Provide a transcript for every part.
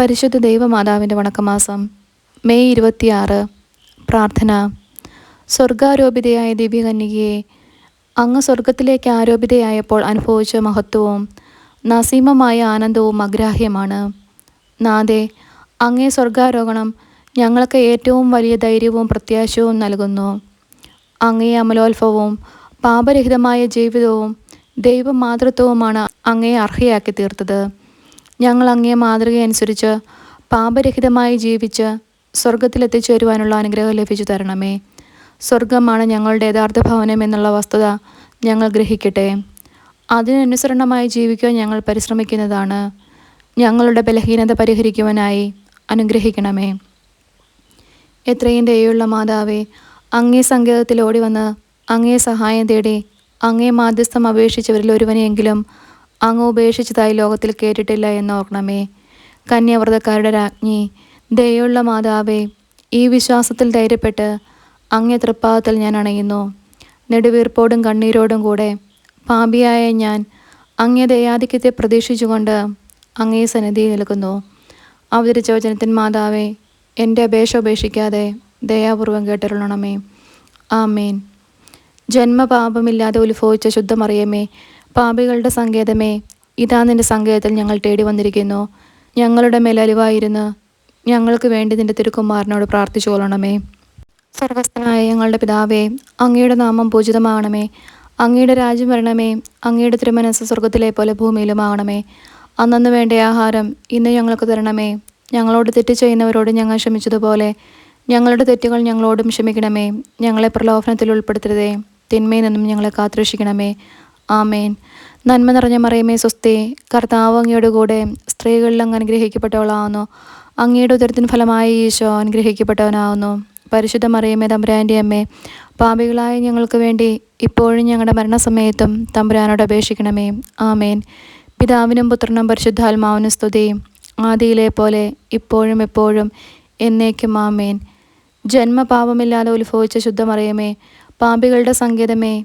പരിശുദ്ധ ദൈവമാതാവിന്റെ വണക്കമാസം മെയ് ഇരുപത്തിയാറ്. പ്രാർത്ഥന. സ്വർഗാരോപിതയായ ദിവ്യകന്യകയെ അങ്ങ് സ്വർഗത്തിലേക്ക് ആരോപിതയായപ്പോൾ അനുഭവിച്ച മഹത്വവും നസീമമായ ആനന്ദവും അഗ്രാഹ്യമാണ്. നാദേ അങ്ങേ സ്വർഗാരോഹണം ഞങ്ങൾക്ക് ഏറ്റവും വലിയ ധൈര്യവും പ്രത്യാശവും നൽകുന്നു. അങ്ങേ അമലോത്ഭവവും പാപരഹിതമായ ജീവിതവും ദൈവമാതൃത്വവുമാണ് അങ്ങേ അർഹയാക്കി തീർത്തത് ഞങ്ങൾ അങ്ങേ മാതൃകയനുസരിച്ച് പാപരഹിതമായി ജീവിച്ച് സ്വർഗത്തിലെത്തിച്ചേരുവാനുള്ള അനുഗ്രഹം ലഭിച്ചു തരണമേ. സ്വർഗമാണ് ഞങ്ങളുടെ യഥാർത്ഥ ഭവനം എന്നുള്ള വസ്തുത ഞങ്ങൾ ഗ്രഹിക്കട്ടെ. അതിനനുസരണമായി ജീവിക്കുവാൻ ഞങ്ങൾ പരിശ്രമിക്കുന്നതാണ്. ഞങ്ങളുടെ ബലഹീനത പരിഹരിക്കുവാനായി അനുഗ്രഹിക്കണമേ. എത്രയും ദയുള്ള മാതാവേ അങ്ങേ സങ്കേതത്തിൽ ഓടി വന്ന് അങ്ങേ സഹായം തേടി അങ്ങേ മാധ്യസ്ഥം അപേക്ഷിച്ചവരിൽ ഒരുവനെയെങ്കിലും അങ്ങ് ഉപേക്ഷിച്ചതായി ലോകത്തിൽ കേട്ടിട്ടില്ല എന്ന് ഓർക്കണമേ കന്യാവ്രതക്കാരുടെ രാജ്ഞി ദയുള്ള മാതാവേ ഈ വിശ്വാസത്തിൽ ധൈര്യപ്പെട്ട് അങ്ങേ തൃപ്പാദത്തിൽ ഞാൻ അണയുന്നു. നെടുവീർപ്പോടും കണ്ണീരോടും കൂടെ പാപിയായ ഞാൻ അങ്ങേ ദയാധിക്യത്തെ പ്രതീക്ഷിച്ചുകൊണ്ട് അങ്ങേ സന്നിധിയിൽ നിൽക്കുന്നു. അവതരിച്ച വചനത്തിൻ മാതാവേ എന്റെ അപേക്ഷ ഉപേക്ഷിക്കാതെ ദയാപൂർവം കേട്ടിരുള്ളണമേ ആമേൻ. ജന്മപാപമില്ലാതെ ഉത്ഭവിച്ച ശുദ്ധമറിയമേ പാപികളുടെ സങ്കേതമേ ഇതാ നിന്റെ സങ്കേതത്തിൽ ഞങ്ങൾ തേടി വന്നിരിക്കുന്നു. ഞങ്ങളുടെ മേൽ അലിവായിരുന്ന് ഞങ്ങൾക്ക് വേണ്ടി നിന്റെ തിരുക്കുമാരനോട് പ്രാർത്ഥിച്ചു കൊള്ളണമേ. സർവസ്ഥനായ ഞങ്ങളുടെ പിതാവേ അങ്ങയുടെ നാമം പൂജിതമാകണമേ. അങ്ങയുടെ രാജ്യം വരണമേ. അങ്ങയുടെ തിരുമനസ് സ്വർഗത്തിലെ പോലെ ഭൂമിയിലുമാകണമേ. അന്നന്ന് വേണ്ട ആഹാരം ഇന്ന് ഞങ്ങൾക്ക് തരണമേ. ഞങ്ങളോട് തെറ്റ് ചെയ്യുന്നവരോട് ഞങ്ങൾ ക്ഷമിച്ചതുപോലെ ഞങ്ങളുടെ തെറ്റുകൾ ഞങ്ങളോടും ക്ഷമിക്കണമേ. ഞങ്ങളെ പ്രലോഭനത്തിൽ ഉൾപ്പെടുത്തരുതേ. തിന്മയിൽ നിന്നും ഞങ്ങളെ കാത്തുരക്ഷിക്കണമേ. ആമേൻ. നന്മ നിറഞ്ഞ മറിയമേ സ്വസ്തി കർത്താവ് അങ്ങയുടെ കൂടെ സ്ത്രീകളിൽ അങ്ങ് അനുഗ്രഹിക്കപ്പെട്ടവളാവുന്നു. അങ്ങയുടെ ഉദരത്തിന് ഫലമായി ഈശോ അനുഗ്രഹിക്കപ്പെട്ടവനാവുന്നു. പരിശുദ്ധ മറിയമേ തമ്പുരാന്റെ അമ്മേ പാപികളായ ഞങ്ങൾക്ക് വേണ്ടി ഇപ്പോഴും ഞങ്ങളുടെ മരണസമയത്തും തമ്പുരാനോട് അപേക്ഷിക്കണമേ. ആമേൻ. പിതാവിനും പുത്രനും പരിശുദ്ധാത്മാവിനും സ്തുതി. ആദിയിലെ പോലെ ഇപ്പോഴും എപ്പോഴും എന്നേക്കും ആമേൻ. ജന്മപാപമില്ലാതെ ഉത്ഭവിച്ച ശുദ്ധമറിയമേ പാപികളുടെ സങ്കേതമേ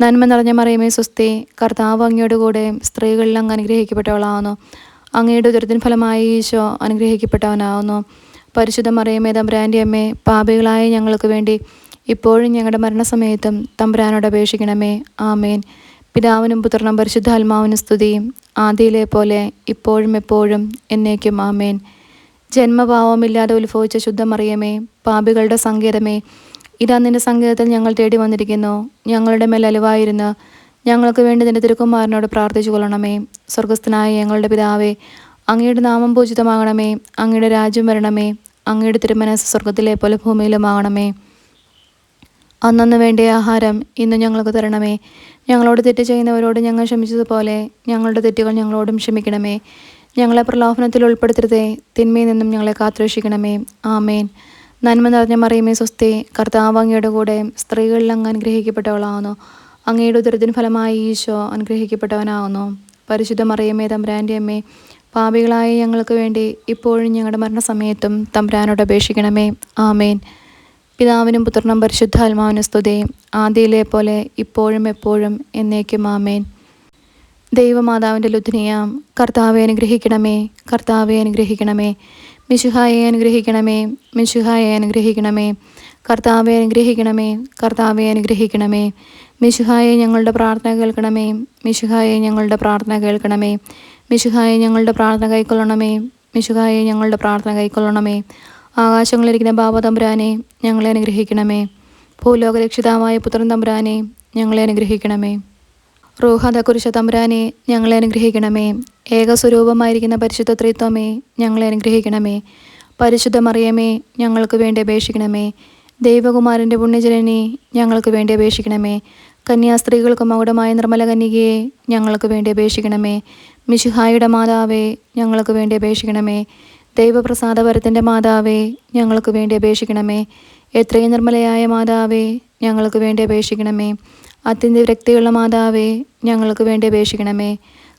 നന്മ നിറഞ്ഞ മറിയമേ സ്വസ്തി കർത്താവ് അങ്ങയുടെ കൂടെ സ്ത്രീകളിൽ അങ്ങ് അനുഗ്രഹിക്കപ്പെട്ടവളാവുന്നു. അങ്ങയുടെ ഉദരത്തിന് ഫലമായി ഈശോ അനുഗ്രഹിക്കപ്പെട്ടവനാവുന്നു. പരിശുദ്ധ മറിയമേ തമ്പുരാന്റെ അമ്മേ പാപികളായ ഞങ്ങൾക്ക് വേണ്ടി ഇപ്പോഴും ഞങ്ങളുടെ മരണസമയത്തും തമ്പുരാനോട് അപേക്ഷിക്കണമേ. ആമേൻ. പിതാവിനും പുത്രനും പരിശുദ്ധാത്മാവിനും സ്തുതിയും ആദിയിലെ പോലെ ഇപ്പോഴും എപ്പോഴും എന്നേക്കും ആമേൻ. ജന്മഭാവമില്ലാതെ ഉത്ഭവിച്ച ശുദ്ധമറിയമേ പാപികളുടെ സങ്കേതമേ ഇതാ നിന്റെ സങ്കേതത്തിൽ ഞങ്ങൾ തേടി വന്നിരിക്കുന്നു. ഞങ്ങളുടെ മേൽ അലുവായിരുന്ന്. ഞങ്ങൾക്ക് വേണ്ടി നിന്റെ തിരുക്കുമാരനോട് പ്രാർത്ഥിച്ചു കൊള്ളണമേ. സ്വർഗസ്ഥനായ ഞങ്ങളുടെ പിതാവേ അങ്ങയുടെ നാമം പൂജിതമാകണമേ. അങ്ങയുടെ രാജ്യം വരണമേ. അങ്ങയുടെ തിരുമനസ് സ്വർഗത്തിലെ പോലെ ഭൂമിയിലുമാകണമേ. അന്നന്ന് വേണ്ടിയ ആഹാരം ഇന്ന് ഞങ്ങൾക്ക് തരണമേ. ഞങ്ങളോട് തെറ്റ് ചെയ്യുന്നവരോട് ഞങ്ങൾ ക്ഷമിച്ചതുപോലെ ഞങ്ങളുടെ തെറ്റുകൾ ഞങ്ങളോടും ക്ഷമിക്കണമേ. ഞങ്ങളെ പ്രലോഭനത്തിൽ ഉൾപ്പെടുത്തരുതേ. തിന്മയിൽ നിന്നും ഞങ്ങളെ കാത്തുരക്ഷിക്കണമേ. ആമേൻ. നന്മ നിറഞ്ഞ മറിയമേ സ്വസ്തി കർത്താവ് അങ്ങയുടെ കൂടെ സ്ത്രീകളിൽ അങ്ങ് അനുഗ്രഹിക്കപ്പെട്ടവളാവുന്നു. അങ്ങയുടെ ഉദരത്തിന് ഫലമായി ഈശോ അനുഗ്രഹിക്കപ്പെട്ടവനാവുന്നു. പരിശുദ്ധ മറിയമ്മേ തമ്പുരാന്റെ അമ്മേ പാപികളായ ഞങ്ങൾക്ക് വേണ്ടി ഇപ്പോഴും ഞങ്ങളുടെ മരണസമയത്തും തമ്പുരാനോട് അപേക്ഷിക്കണമേ. ആമേൻ. പിതാവിനും പുത്രനും പരിശുദ്ധാത്മാവിനും സ്തുതി. ആദിയിലെ പോലെ ഇപ്പോഴും എപ്പോഴും എന്നേക്കും ആമേൻ. ദൈവമാതാവിന്റെ ലുദ്ധിനിയാം കർത്താവെ അനുഗ്രഹിക്കണമേ കർത്താവെ അനുഗ്രഹിക്കണമേ. മിശുഹായെ അനുഗ്രഹിക്കണമേ മിശുഹായെ അനുഗ്രഹിക്കണമേ കർത്താവെ അനുഗ്രഹിക്കണമേ കർത്താവെ അനുഗ്രഹിക്കണമേ. മിശുഹായെ ഞങ്ങളുടെ പ്രാർത്ഥന കേൾക്കണമേ മിശുഹായെ ഞങ്ങളുടെ പ്രാർത്ഥന കേൾക്കണമേ മിശുഹായെ ഞങ്ങളുടെ പ്രാർത്ഥന കൈക്കൊള്ളണമേ മിശുഹായെ ഞങ്ങളുടെ പ്രാർത്ഥന കൈക്കൊള്ളണമേ. ആകാശങ്ങളിലിരിക്കുന്ന ബാബ തമ്പുരാനെ ഞങ്ങളെ അനുഗ്രഹിക്കണമേ ഭൂലോകരക്ഷിതാവായ പുത്രൻ തമ്പുരാനെ ഞങ്ങളെ അനുഗ്രഹിക്കണമേ. റോഹാദ കുരിശ തമ്പുരാനെ ഞങ്ങളെ അനുഗ്രഹിക്കണമേ ഏകസ്വരൂപമായിരിക്കുന്ന പരിശുദ്ധ ത്രിത്വമേ ഞങ്ങളെ അനുഗ്രഹിക്കണമേ. പരിശുദ്ധ മറിയമേ ഞങ്ങൾക്ക് വേണ്ടി അപേക്ഷിക്കണമേ. ദൈവകുമാരന്റെ പുണ്യജനനെ ഞങ്ങൾക്ക് വേണ്ടി അപേക്ഷിക്കണമേ. കന്യാസ്ത്രീകൾക്ക് മകുടമായ നിർമ്മല കന്യകയെ ഞങ്ങൾക്ക് വേണ്ടി അപേക്ഷിക്കണമേ. മിശുഹായുടെ മാതാവേ ഞങ്ങൾക്ക് വേണ്ടി അപേക്ഷിക്കണമേ. ദൈവപ്രസാദപരത്തിന്റെ മാതാവേ ഞങ്ങൾക്ക് വേണ്ടി അപേക്ഷിക്കണമേ. എത്രയും നിർമ്മലയായ മാതാവേ ഞങ്ങൾക്ക് വേണ്ടി അപേക്ഷിക്കണമേ. അത്യന്ത വ്യക്തിയുള്ള മാതാവേ ഞങ്ങൾക്ക് വേണ്ടി അപേക്ഷിക്കണമേ.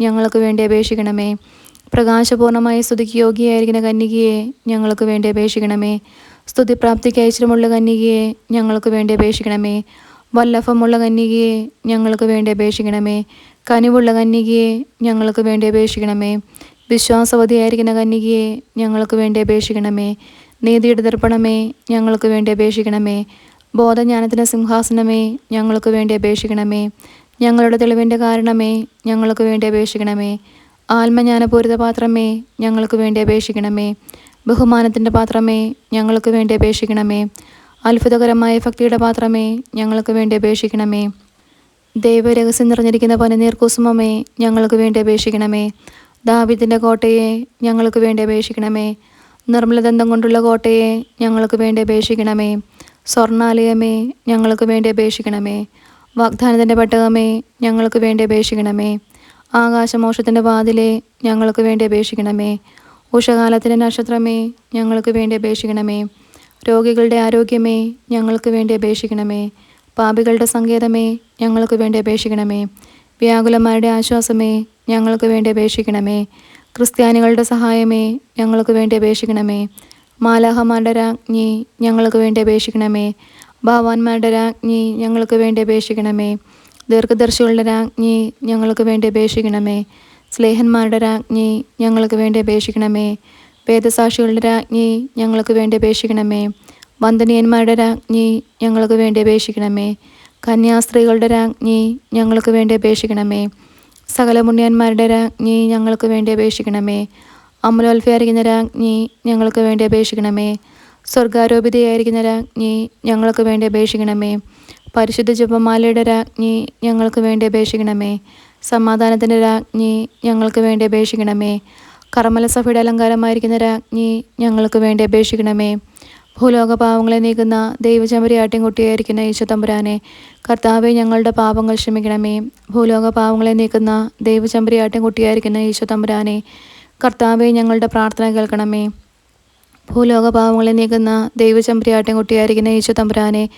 ഞങ്ങൾക്ക് വേണ്ടി അപേക്ഷിക്കണമേ. പ്രകാശപൂർണമായി സ്തുതിക്ക് യോഗ്യയായിരിക്കുന്ന കന്യകയെ ഞങ്ങൾക്ക് വേണ്ടി അപേക്ഷിക്കണമേ. സ്തുതിപ്രാപ്തിക്ക് ഐശ്വര്യമുള്ള കന്യകയെ ഞങ്ങൾക്ക് വേണ്ടി അപേക്ഷിക്കണമേ. വല്ലഭമുള്ള കന്യകയെ ഞങ്ങൾക്ക് വേണ്ടി അപേക്ഷിക്കണമേ. കനിവുള്ള കന്യകയെ ഞങ്ങൾക്ക് വേണ്ടി അപേക്ഷിക്കണമേ. വിശ്വാസവതിയായിരിക്കുന്ന കന്യകയെ ഞങ്ങൾക്ക് വേണ്ടി അപേക്ഷിക്കണമേ. നീതിയുടെ ദർപ്പണമേ ഞങ്ങൾക്ക് വേണ്ടി അപേക്ഷിക്കണമേ. ബോധജ്ഞാനത്തിന്റെ സിംഹാസനമേ ഞങ്ങൾക്ക് വേണ്ടി അപേക്ഷിക്കണമേ. ഞങ്ങളുടെ തെളിവിന്റെ കാരണമേ ഞങ്ങൾക്ക് വേണ്ടി അപേക്ഷിക്കണമേ. ആത്മജ്ഞാനപൂരിത പാത്രമേ ഞങ്ങൾക്ക് വേണ്ടി അപേക്ഷിക്കണമേ. ബഹുമാനത്തിന്റെ പാത്രമേ ഞങ്ങൾക്ക് വേണ്ടി അപേക്ഷിക്കണമേ. അത്ഭുതകരമായ ഭക്തിയുടെ പാത്രമേ ഞങ്ങൾക്ക് വേണ്ടി അപേക്ഷിക്കണമേ. ദൈവരഹസ്യം നിറഞ്ഞിരിക്കുന്ന പനിനീർ കുസുമമേ ഞങ്ങൾക്ക് വേണ്ടി അപേക്ഷിക്കണമേ. ദാവിദിന്റെ കോട്ടയെ ഞങ്ങൾക്ക് വേണ്ടി അപേക്ഷിക്കണമേ. നിർമ്മലദന്തം കൊണ്ടുള്ള കോട്ടയെ ഞങ്ങൾക്ക് വേണ്ടി അപേക്ഷിക്കണമേ. സ്വർണാലയമേ ഞങ്ങൾക്ക് വേണ്ടി അപേക്ഷിക്കണമേ. വാഗ്ദാനത്തിന്റെ പട്ടകമേ ഞങ്ങൾക്ക് വേണ്ടി അപേക്ഷിക്കണമേ. ആകാശമോഷത്തിന്റെ വാതിലെ ഞങ്ങൾക്ക് വേണ്ടി അപേക്ഷിക്കണമേ. ഉഷകാലത്തിന്റെ നക്ഷത്രമേ ഞങ്ങൾക്ക് വേണ്ടി അപേക്ഷിക്കണമേ. രോഗികളുടെ ആരോഗ്യമേ ഞങ്ങൾക്ക് വേണ്ടി അപേക്ഷിക്കണമേ. പാപികളുടെ സങ്കേതമേ ഞങ്ങൾക്ക് വേണ്ടി അപേക്ഷിക്കണമേ. വ്യാകുലന്മാരുടെ ആശ്വാസമേ ഞങ്ങൾക്ക് വേണ്ടി അപേക്ഷിക്കണമേ. ക്രിസ്ത്യാനികളുടെ സഹായമേ ഞങ്ങൾക്ക് വേണ്ടി അപേക്ഷിക്കണമേ. മാലാഹമാരുടെ രാജ്ഞി ഞങ്ങൾക്ക് വേണ്ടി അപേക്ഷിക്കണമേ. ഭാവാന്മാരുടെ രാജ്ഞി ഞങ്ങൾക്ക് വേണ്ടി അപേക്ഷിക്കണമേ. ദീർഘദർശികളുടെ രാജ്ഞി ഞങ്ങൾക്ക് വേണ്ടി അപേക്ഷിക്കണമേ. സ്ലേഹന്മാരുടെ രാജ്ഞി ഞങ്ങൾക്ക് വേണ്ടി അപേക്ഷിക്കണമേ. വേദസാക്ഷികളുടെ രാജ്ഞി ഞങ്ങൾക്ക് വേണ്ടി അപേക്ഷിക്കണമേ. വന്ദനീയന്മാരുടെ രാജ്ഞി ഞങ്ങൾക്ക് വേണ്ടി അപേക്ഷിക്കണമേ. കന്യാസ്ത്രീകളുടെ രാജ്ഞി ഞങ്ങൾക്ക് വേണ്ടി അപേക്ഷിക്കണമേ. സകലമുണ്ണിയന്മാരുടെ രാജ്ഞി ഞങ്ങൾക്ക് വേണ്ടി അപേക്ഷിക്കണമേ. അമലോൽഫയായിരിക്കുന്ന രാജ്ഞി ഞങ്ങൾക്ക് വേണ്ടി അപേക്ഷിക്കണമേ. സ്വർഗാരോപിതയായിരിക്കുന്ന രാജ്ഞി ഞങ്ങൾക്ക് വേണ്ടി അപേക്ഷിക്കണമേ. പരിശുദ്ധ ജപമാലയുടെ രാജ്ഞി ഞങ്ങൾക്ക് വേണ്ടി അപേക്ഷിക്കണമേ. സമാധാനത്തിന്റെ രാജ്ഞി ഞങ്ങൾക്ക് വേണ്ടി അപേക്ഷിക്കണമേ. കർമ്മലസഭയുടെ അലങ്കാരമായിരിക്കുന്ന രാജ്ഞി ഞങ്ങൾക്ക് വേണ്ടി അപേക്ഷിക്കണമേ. ഭൂലോക പാവങ്ങളെ നീക്കുന്ന ദൈവചമരിയാട്ടിൻ കുട്ടിയായിരിക്കുന്ന ഈശോ തമ്പുരാനെ കർത്താവെ ഞങ്ങളുടെ പാപങ്ങൾ ക്ഷമിക്കണമേ. ഭൂലോക പാവങ്ങളെ നീക്കുന്ന ദൈവചമ്പരിയാട്ടിൻ കുട്ടിയായിരിക്കുന്ന ഈശോ തമ്പുരാനെ കർത്താവെ ഞങ്ങളുടെ പ്രാർത്ഥന കേൾക്കണമേ. ഭൂലോക പാവങ്ങളെ നീക്കുന്ന ദൈവചമ്പരിയാട്ടിൻ കുട്ടിയായിരിക്കുന്ന ഈശോ തമ്പുരാനെ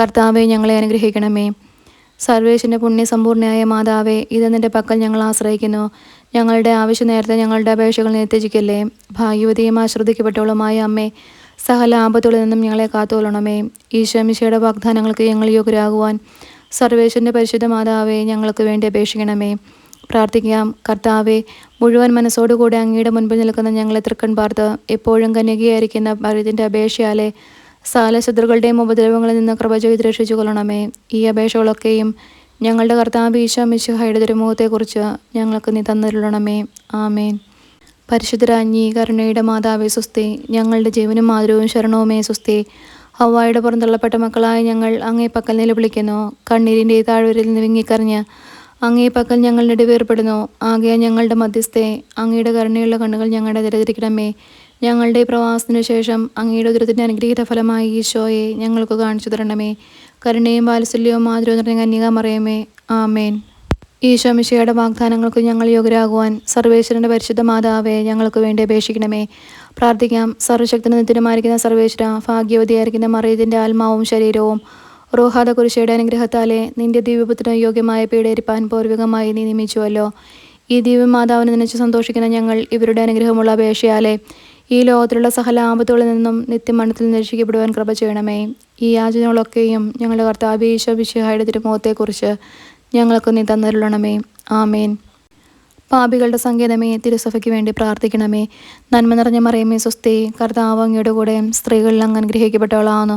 കർത്താവെ ഞങ്ങളെ അനുഗ്രഹിക്കണമേ. സർവേശന്റെ പുണ്യസമ്പൂർണയായ മാതാവേ ഇത് നിന്റെ പക്കൽ ഞങ്ങൾ ആശ്രയിക്കുന്നു. ഞങ്ങളുടെ ആവശ്യം നേരത്തെ ഞങ്ങളുടെ അപേക്ഷകൾ നിർത്തിച്ചിക്കല്ലേ ഭാഗ്യവതിയും ആശ്രദിക്കപ്പെട്ടവളുമായ അമ്മേ സകല ആപത്തുകളിൽ നിന്നും ഞങ്ങളെ കാത്തുകൊള്ളണമേ. ഈശോമിശയുടെ വാഗ്ദാനങ്ങൾക്ക് ഞങ്ങൾ യോഗ്യരാകുവാൻ സർവേശ്വരന്റെ പരിശുദ്ധ മാതാവേ ഞങ്ങൾക്ക് വേണ്ടി അപേക്ഷിക്കണമേ. പ്രാർത്ഥിക്കാം. കർത്താവെ മുഴുവൻ മനസ്സോടുകൂടി അങ്ങയുടെ മുൻപിൽ നിൽക്കുന്ന ഞങ്ങളെ തൃക്കൺ പാർത്ത് എപ്പോഴും കന്യകയായിരിക്കുന്ന ഭരതിന്റെ അപേക്ഷയാലെ സാല ശത്രുക്കളുടെയും ഉപദ്രവങ്ങളിൽ നിന്ന് കൃപ ചെയ്ത് രക്ഷിച്ചു കൊള്ളണമേ ഈ അപേക്ഷകളൊക്കെയും ഞങ്ങളുടെ കർത്താവ് ഈശോ മിശുഹയുടെ തിരുമുഖത്തെക്കുറിച്ച് ഞങ്ങൾക്ക് നീ തന്നിരുള്ളണമേ ആമേൻ. പരിശുദ്ധരാജ്ഞി കരുണയുടെ മാതാവേ സുസ്തി ഞങ്ങളുടെ ജീവനും മാതൃവും ശരണവുമേ സുസ്തി. ഹവായുടെ പുറന്തള്ളപ്പെട്ട മക്കളായ ഞങ്ങൾ അങ്ങേ പക്കൽ നിലവിളിക്കുന്നു. കണ്ണീരിന്റെ താഴ്വരയിൽ നിന്ന് വിങ്ങിക്കറിഞ്ഞ് അങ്ങേ പക്കൽ ഞങ്ങൾ നെടുവേർപ്പെടുന്നു. ആകെ ഞങ്ങളുടെ മധ്യസ്ഥേ അങ്ങയുടെ കരുണയുള്ള കണ്ണുകൾ ഞങ്ങളുടെ തിരതിരിക്കണമേ ഞങ്ങളുടെ പ്രവാസത്തിനു ശേഷം അങ്ങയുടെ ഉദരത്തിന്റെ അനുഗ്രഹീത ഫലമായി ഈശോയെ ഞങ്ങൾക്ക് കാണിച്ചു തരണമേ. കരുണയും വാത്സല്യവും മാതൃവും നിറഞ്ഞ കന്യക മറിയമേ. ആമേൻ. ഈശോ മിശയുടെ വാഗ്ദാനങ്ങൾക്ക് ഞങ്ങൾ യോഗ്യരാകുവാൻ സർവേശ്വരന്റെ പരിശുദ്ധ മാതാവേ ഞങ്ങൾക്ക് വേണ്ടി അപേക്ഷിക്കണമേ. പ്രാർത്ഥിക്കാം. സർവശക്തന് നിത്യമായിരിക്കുന്ന സർവേശ്വര ഭാഗ്യവതിയായിരിക്കുന്ന മറിയതിന്റെ ആത്മാവും ശരീരവും റോഹാദ കുരിശയുടെ അനുഗ്രഹത്താലെ നിന്റെ ദിവ്യപുത്രന് യോഗ്യമായ പീഡേരിപ്പാൻ പൂർവികമായി നീ നിയമിച്ചുവല്ലോ. ഈ ദിവ്യമാതാവിനെ നനച്ച് സന്തോഷിക്കുന്ന ഞങ്ങൾ ഇവരുടെ അനുഗ്രഹമുള്ള അപേക്ഷയാലെ ഈ ലോകത്തിലുള്ള സകല ആപത്തുകളിൽ നിന്നും നിത്യമണ്ണത്തിൽ നിരീക്ഷിക്കപ്പെടുവാൻ കൃപ ചെയ്യണമേ. ഈ യാചനകളൊക്കെയും ഞങ്ങളുടെ കർത്താവ് ഈശോ തിരുമുഖത്തെക്കുറിച്ച് ഞങ്ങൾക്ക് നീ തന്നിരുളണമേ. ആമേൻ. പാപികളുടെ സങ്കേതമേ തിരുസഭയ്ക്ക് വേണ്ടി പ്രാർത്ഥിക്കണമേ. നന്മ നിറഞ്ഞ മറിയമേ സ്വസ്തി കർത്താവ് അങ്ങയുടെ കൂടെ സ്ത്രീകളിൽ അങ്ങ് അനുഗ്രഹിക്കപ്പെട്ടവളാവുന്നു.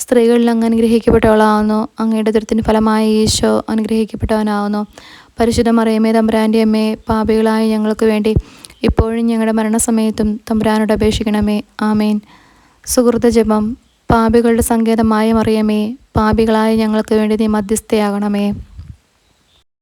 സ്ത്രീകളിൽ അങ്ങ് അനുഗ്രഹിക്കപ്പെട്ടവളാവുന്നു അങ്ങയുടെ ദൃത്തിന് ഫലമായി ഈശോ അനുഗ്രഹിക്കപ്പെട്ടവനാവുന്നു. പരിശുദ്ധ മറിയമേ തമ്പുരാന്റെ അമ്മേ പാപികളായ ഞങ്ങൾക്ക് വേണ്ടി ഇപ്പോഴും ഞങ്ങളുടെ മരണസമയത്തും തമ്പുരാനോട് അപേക്ഷിക്കണമേ. ആമേൻ. സുഹൃത ജപം. പാപികളുടെ സങ്കേതമായ മറിയമേ പാപികളായ ഞങ്ങൾക്ക് വേണ്ടി നീ മധ്യസ്ഥയാകണമേ.